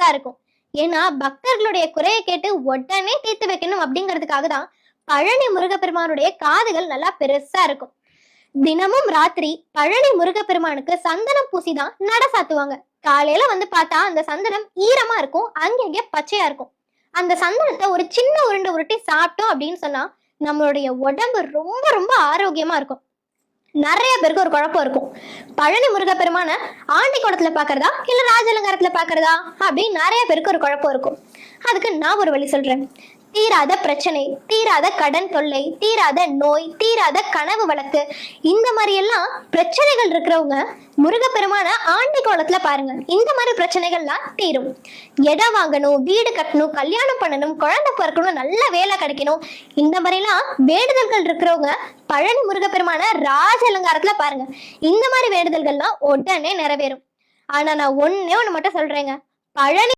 பெருசா இருக்கும். ஏன்னா பக்தர்களுடைய குறையை கேட்டு உடனே தீர்த்து வைக்கணும் அப்படிங்கிறதுக்காக தான் பழனி முருகப்பெருமானுடைய காதுகள் நல்லா பெருசா இருக்கும். தினமும் ராத்திரி பழனி முருகப்பெருமானுக்கு சந்தனம் பூசி தான் நட சாத்துவாங்க. காலையில வந்து பார்த்தா அந்த சந்தனம் ஈரமா இருக்கும் அங்கங்கே பச்சையா இருக்கும். அந்த சந்தனத்தை ஒரு சின்ன உருண்டை உருட்டி சாப்பிட்டோம் அப்படின்னு சொன்னா நம்மளுடைய உடம்பு ரொம்ப ரொம்ப ஆரோக்கியமா இருக்கும். நிறைய பேருக்கு ஒரு குழப்பம் இருக்கும். பழனி முருகப்பெருமான ஆண்டி குடத்துல பாக்குறதா? இல்ல ராஜலங்காரத்துல பாக்குறதா? அப்படின்னு நிறைய பேருக்கு ஒரு குழப்பம் இருக்கும். அதுக்கு நான் ஒரு வழி சொல்றேன். தீராத பிரச்சனை தீராத கடன் தொல்லை தீராத நோய் தீராத கனவு வழக்கு. இந்த மாதிரி எல்லாம் பிரச்சனைகள் இருக்கிறவங்க முருகப்பெருமான ஆண்டி கோலத்துல பாருங்க. இந்த மாதிரி பிரச்சனைகள்லாம் தீரும். இடம் வாங்கணும் வீடு கட்டணும் கல்யாணம் பண்ணணும் குழந்தை பிறக்கணும் நல்ல வேலை கிடைக்கணும். இந்த மாதிரிலாம் வேண்டுதல்கள் இருக்கிறவங்க பழனி முருகப்பெருமான ராஜ அலங்காரத்துல பாருங்க. இந்த மாதிரி வேண்டுதல்கள்லாம் உடனே நிறைவேறும். ஆனா நான் ஒன்னே ஒண்ணு மட்டும் சொல்றேங்க. பழனி